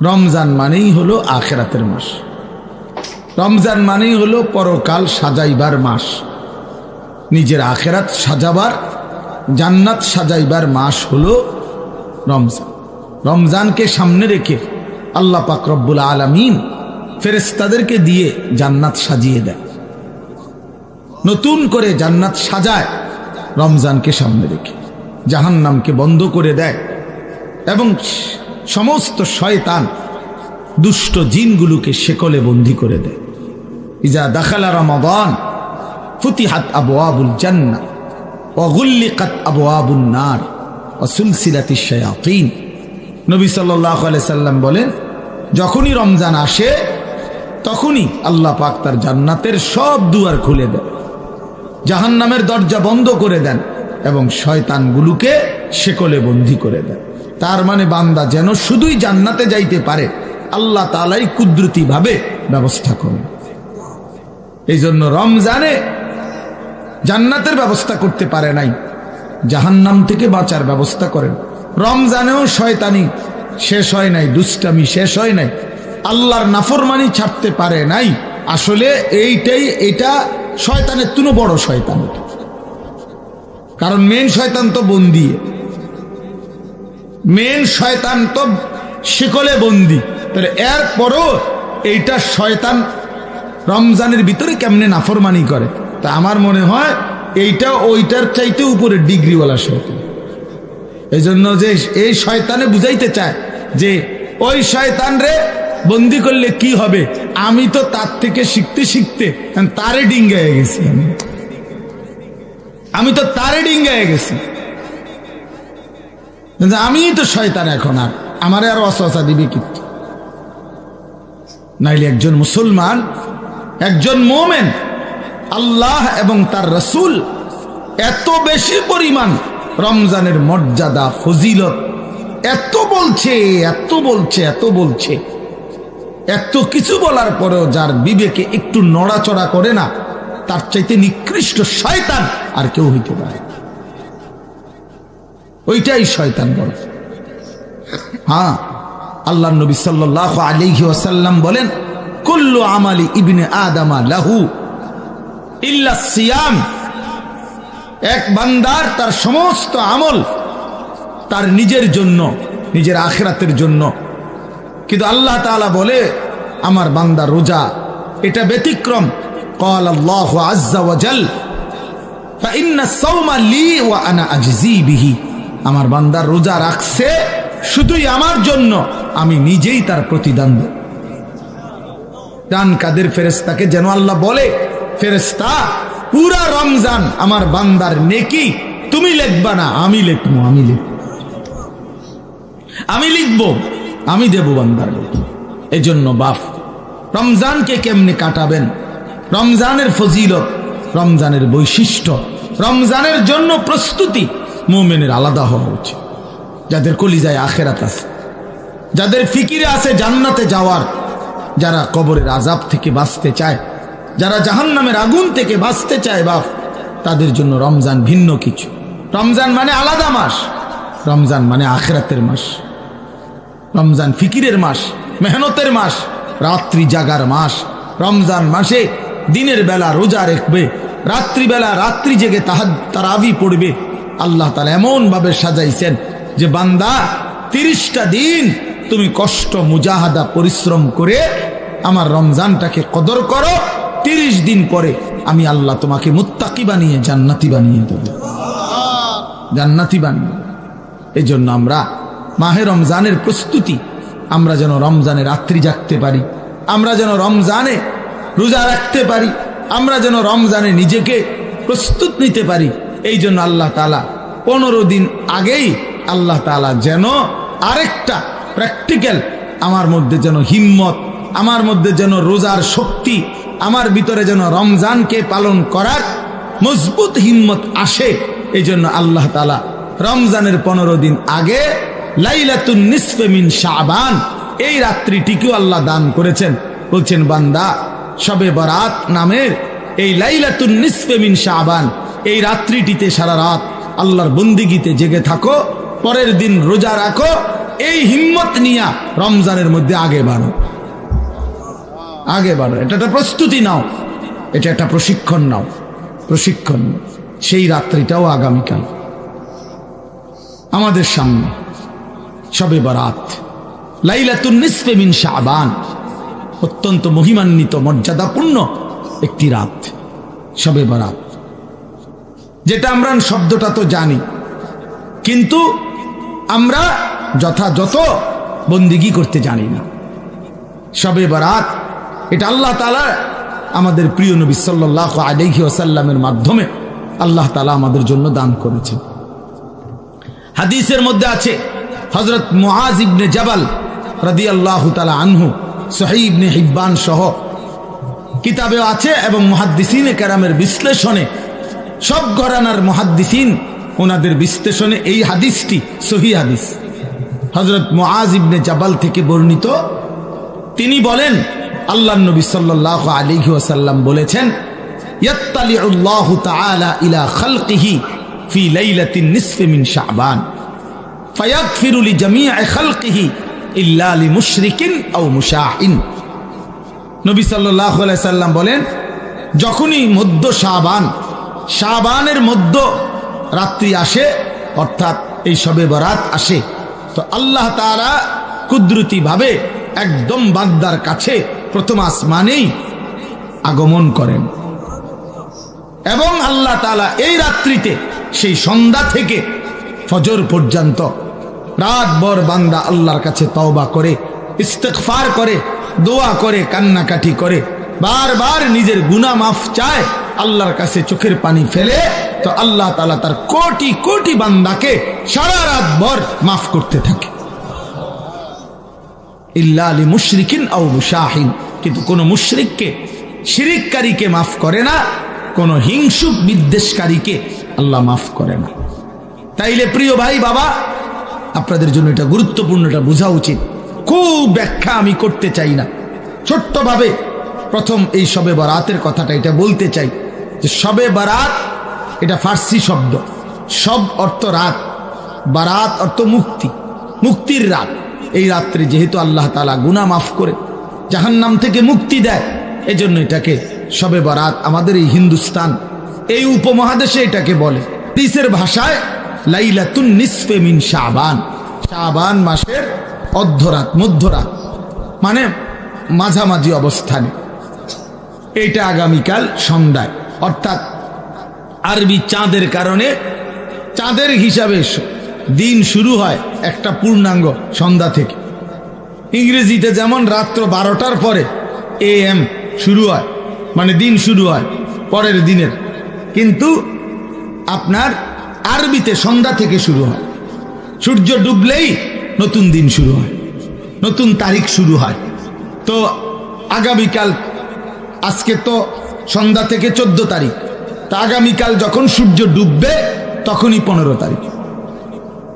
রমজান মানেই হলো আখেরাতের মাস। রমজান মানেই হলো পরকাল সাজাইবার মাস। নিজের আখেরাত সাজাবার, জান্নাত সাজাইবার মাস হলো রমজান। রমজানকে সামনে রেখে আল্লাহ পাক রব্বুল আলমিন ফেরেস্তাদেরকে দিয়ে জান্নাত সাজিয়ে দেয় নতুন করে জান্নাত সাজায়, রমজানকে সামনে রেখে জাহান্নামকে বন্ধ করে দেয় এবং সমস্ত শয়তান দুষ্ট জিনগুলোকে শেকলে বন্দি করে দেয়। ইজা দাখালা রমাদান ফুতিহাত আবু আবুল জান্না অগুল্লিকাত আবু আবুল নার অসুলসিলাতি শায়াতিন। নবী সাল্লাহ সাল্লাম বলেন, যখনই রমজান আসে, তখনই আল্লাহ পাক তার জান্নাতের সব দুয়ার খুলে দেন। জাহান্নামের দরজা বন্ধ করে দেন। এবং শয়তানগুলোকে শেকলে বন্দি করে দেয়। তার মানে বান্দা যেন শুধুই জান্নাতে যাইতে পারে, আল্লাহ তালাই কুদরতি ভাবে ব্যবস্থা করেন। এই জন্য রমজানে জান্নাতের ব্যবস্থা করতে পারে নাই, জাহান্নাম থেকে বাঁচার ব্যবস্থা করেন। রমজানেও শয়তানি শেষ হয় নাই, দুষ্টামি শেষ হয় নাই, আল্লাহর নাফরমানি ছাড়তে পারে নাই। আসলে এইটাই, এটা শয়তানের তুনো বড় শয়তান এটা কারণ মেন শয়তান তো বন্দি। মেন শয়তান তো শিকলে বন্দি। তাহলে এরপরও এইটা শয়তান রমজানের ভিতরে কেমনে নাফরমানি করে? তা আমার মনে হয় এইটা ওইটার চাইতে উপরে ডিগ্রিওয়ালা শয়তান। এই জন্য যে এই শয়তানে বুঝাইতে চায় যে ওই শয়তান রে বন্দি করলে কি হবে? আমি তো তার থেকে শিখতে শিখতে তারে ডিঙ্গায় গেছি আমি। আমি তো তারে ডিঙ্গায় গেছি। কিন্তু আমিই তো শয়তান এখন আর। আমার আর অসহসা দিবে কি? নাইলে একজন মুসলমান, একজন মোমেন, আল্লাহ এবং তার রসুল এত বেশি পরিমাণ রমজানের মর্যাদা, ফজিলত, এত বলছে এত বলছে এত বলছে। এত কিছু বলার পরেও যার বিবেকে একটু নড়াচড়া করে না তার চাইতে নিকৃষ্ট শয়তান আর কেউ হইতে পারে ওইটাই শয়তান বড়। হ্যাঁ আল্লাহ নবী সাল্লাহ আলিহি ওয়াসাল্লাম বলেন, কুল্লু আমালি ইবনে আদামা লাহু ইল্লা সিয়াম। এক বান্দার তার সমস্ত আমল তার নিজের জন্য, নিজের আখেরাতের জন্য। কিন্তু আল্লাহ তাআলা বলে, আমার বান্দা রোজা, এটা ব্যতিক্রম قال الله عز وجل فإن الصوم لي وأنا أجزي به আমার বান্দা রোজা রাখছে শুধুই আমার জন্য আমি নিজেই তার প্রতিদান দেব ডান কাদের ফেরেস্তাকে যেন আল্লাহ বলে ফেরেস্তা পুরা রমজান আমার বান্দার নেকি তুমি লিখবা না আমি লিখবো আমি লিখব আমি লিখব আমি দেব বান্দার এই জন্য বাফ রমজানকে কেমনে কাটাবেন রমজানের ফজিলত, রমজানের বৈশিষ্ট্য, রমজানের জন্য প্রস্তুতি মোমেনের আলাদা হওয়া উচিত। যাদের কলিজায় আখেরাত আছে, যাদের ফিকিরে আছে জান্নাতে যাওয়ার, যারা কবরের আজাব থেকে বাঁচতে চায়, যারা জাহান্নামের আগুন থেকে বাঁচতে চায়, বাপ, তাদের জন্য রমজান ভিন্ন কিছু। রমজান মানে আলাদা মাস, রমজান মানে আখেরাতের মাস। রমজান ফিকিরের মাস, মেহনতের মাস, রাত্রি জাগার মাস। রমজান মাসে দিনের বেলা রোজা রাখবে, রাত্রিবেলা রাত্রি জেগে তাহার তারাবি পড়বে। আল্লাহ তালা এমনভাবে সাজাইছেন যে, বান্দা, তিরিশটা দিন তুমি কষ্ট, মুজাহাদা, পরিশ্রম করে আমার রমজানটাকে কদর করো। তিরিশ দিন পরে আমি আল্লাহ তোমাকে মুত্তাকি বানিয়ে, জান্নাতি বানিয়ে দেব। জান্নাতি বানিয়ে এই জন্য আমরা মাহে রমজানের প্রস্তুতি, আমরা যেন রমজানে রাত্রি জাগতে পারি, আমরা যেন রমজানে রোজা রাখতে পারি, আমরা যেন রমজানে নিজেকে প্রস্তুত নিতে পারি, এই জন্য আল্লাহ তালা পনেরো দিন আগেই আল্লাহ তালা যেন আরেকটা প্র্যাকটিক্যাল আমার মধ্যে যেন হিম্মত, আমার মধ্যে যেন রোজার শক্তি, আমার ভিতরে যেন রমজানকে পালন করার মজবুত হিম্মত আসে, এই জন্য আল্লাহ তালা রমজানের পনেরো দিন আগে লাইলাতুন নিসফেমিন শাহবান এই রাত্রিটিকেও আল্লাহ দান করেছেন। বলছেন, বান্দা সবে বরাত নামের এই লাইলাতুন নিসফেমিন শাহবান এই রাত্রিটিতে সারা রাত আল্লাহর বন্দিগিতে জেগে থাকো, পরের দিন রোজা রাখো, এই হিম্মত নিয়া রমজানের মধ্যে আগে বাড়ো। আগে বাড়ো। এটা একটা প্রস্তুতি নাও। এটা একটা প্রশিক্ষণ নাও। প্রশিক্ষণ। সেই রাত্রিটাও আগামীকাল। আমাদের সামনে সবে বারাত। লাইলাতুন নিসফে মিন শাবান। অত্যন্ত মহিমান্বিত, মর্যাদাপূর্ণ একটি রাত সবে বরাত। যেটা আমরা শব্দটা তো জানি, কিন্তু আমরা যথাযথ বন্দিগি করতে জানি না। সবে বরাত, এটা আল্লাহ তালা আমাদের প্রিয় নবী সাল্লাহ আলহি ওসাল্লামের মাধ্যমে আল্লাহ তালা আমাদের জন্য দান করেছেন। হাদিসের মধ্যে আছে হজরত মুআজ ইবনে জাবাল রাদি আল্লাহ তালা আনহু সহি ইবনে হিব্বান সহ কিতাবেও আছে এবং মহাদ্দিসিনে কেরামের বিশ্লেষণে সব ঘরানার মহাদ্দিসিন ওনাদের বিশ্লেষণে এই হাদিসটি সহি হাদিস। হজরত মুআজ ইবনে জাবাল থেকে বর্ণিত। তিনি বলেন আল্লাহ নবী সাল্লাহ আলিহি ওয়াসাল্লাম বলেছেন, ইয়াত্তালিউল্লাহু তাআলা ইলা ইল্লা লিমুশরিকিন আও মুশাহিন নবী আলাইহি সাল্লাম বলেন, যখনই মধ্য শাবান, শাবানের মধ্য রাত্রি আসে, অর্থাৎ এই সবে বরাত আসে, তো আল্লাহ তাআলা কুদরতিভাবে একদম বাগদার কাছে প্রথম আসমানেই আগমন করেন। এবং আল্লাহ তালা এই রাত্রিতে, সেই সন্ধ্যা থেকে ফজর পর্যন্ত রাত বর বান্দা আল্লাহর কাছে তওবা করে ইস্তেকফার করে, দোয়া করে, কান্নাকাটি করে, বারবার নিজের গুনা মাফ চায়, আল্লাহর কাছে চোখের পানি ফেলে, তো আল্লাহ তালা তার কোটি কোটি বান্দাকে সারা রাত ভর মাফ করতে থাকে। ইল্লা আলী মুশরিকিন আও মুশাহিন। কিন্তু কোন মুশরিককে, শিরিককারীকে মাফ করে না, কোন হিংসুক বিদ্বেষকারীকে আল্লাহ মাফ করে না। তাইলে প্রিয় ভাই বাবা আপনাদের জন্য এটা গুরুত্বপূর্ণ, এটা বোঝা উচিত। খুব ব্যাখ্যা আমি করতে চাই না। ছোট্টভাবে প্রথম এই সবে বারাতের কথাটা এটা বলতে চাই যে সবে বারাত এটা ফার্সি শব্দ। সব অর্থ রাত, বারাত অর্থ মুক্তি, মুক্তির রাত। এই রাত্রে যেহেতু আল্লাহ তালা গুনা মাফ করে, জাহান্নাম থেকে মুক্তি দেয়, এজন্য এটাকে সবে বারাত আমাদের এই হিন্দুস্তান, এই উপমহাদেশে এটাকে বলে। তিসের ভাষায় লাইলাতুন নিসফে মিন শাবান। শাবান মাসের অর্ধরাত, মধ্যরাত মানে মাঝামাঝি অবস্থানে। এইটা আগামীকাল সন্ধ্যায়। অর্থাৎ আরবি চাঁদের কারণে চাঁদের হিসাবে দিন শুরু হয় একটা পূর্ণাঙ্গ সন্ধ্যা থেকে। ইংরেজিতে যেমন রাত্র বারোটার পরে এ এম শুরু হয় মানে দিন শুরু হয়, পরের দিনের। কিন্তু আপনার আরবিতে সন্ধ্যা থেকে শুরু হয়। সূর্য ডুবলেই নতুন দিন শুরু হয়। নতুন তারিখ শুরু হয়। তো আগামীকাল, আজকে তো সন্ধ্যা থেকে চোদ্দ তারিখ। তা আগামীকাল যখন সূর্য ডুববে, তখনই পনেরো তারিখ।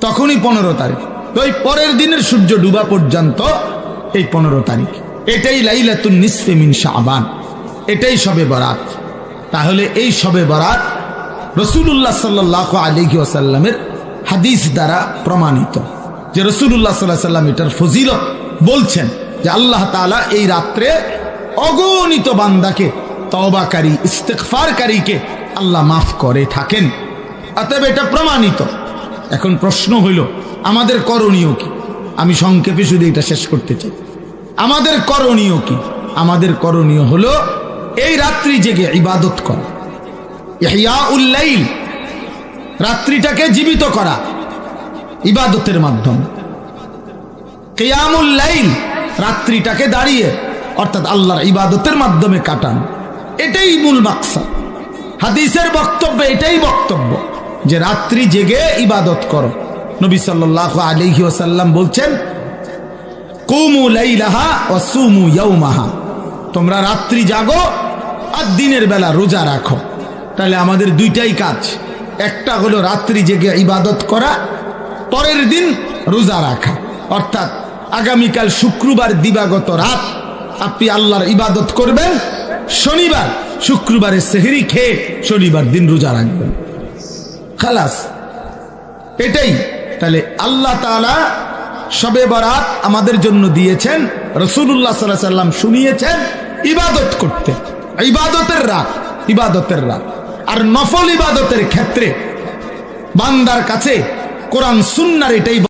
তখনই পনেরো তারিখ। তো এই পরের দিনের সূর্য ডুবা পর্যন্ত এই পনেরো তারিখ। এটাই লাইলাতুন নিসফে মিন শাবান। এটাই সবে বরাত। তাহলে এই সবে বরাত রসুল্লাহ সাল্লাহ আলিহি ওসাল্লামের হাদিস দ্বারা প্রমাণিত যে রসুল্লাহ সাল্লাহ সাল্লাম এটার ফজিলত বলছেন যে আল্লাহ তালা এই রাত্রে অগণিত বান্দাকে তবাকারী ইস্তেকফারকারীকে আল্লাহ মাফ করে থাকেন। অতএব এটা প্রমাণিত। এখন প্রশ্ন হইল, আমাদের করণীয় কি? আমি সংক্ষেপে শুধু এটা শেষ করতে চাই। আমাদের করণীয় কি? আমাদের করণীয় হলো এই রাত্রি জেগে ইবাদত করা। ইহিয়া উল্লাইল রাত্রিটাকে জীবিত করা, ইবাদতের মাধ্যমে। কেয়ামুল্লাইল রাত্রিটাকে দাঁড়িয়ে, অর্থাৎ আল্লাহর ইবাদতের মাধ্যমে কাটান। এটাই মূল মাকসাদ। হাদিসের বক্তব্য এটাই বক্তব্য যে রাত্রি জেগে ইবাদত করো। নবী সাল্লাহ আলহি ওসাল্লাম বলছেন, কুমু লাইলাহা ও সুমু ইয়ৌমাহা তোমরা রাত্রি জাগো আর দিনের বেলা রোজা রাখো। তাহলে আমাদের দুইটাই কাজ। একটা হলো রাত্রি জেগে ইবাদত করা, পরের দিন রোজা রাখা। অর্থাৎ আগামীকাল শুক্রবার দিবাগত রাত আপনি আল্লাহর ইবাদত করবেন, শনিবার শুক্রবারের সেহেরি খেয়ে শনিবার দিন রোজা রাখবেন। খালাস, এটাই। তাহলে আল্লাহ তালা সবে বরাত আমাদের জন্য দিয়েছেন রসুল্লাহ সাল্লাহ সাল্লাম শুনিয়েছেন, ইবাদত করতে। ইবাদতের রাত ইবাদতের রাত। আর নফল ইবাদতের ক্ষেত্রে বান্দার কাছে কোরআন সুন্নার এটাই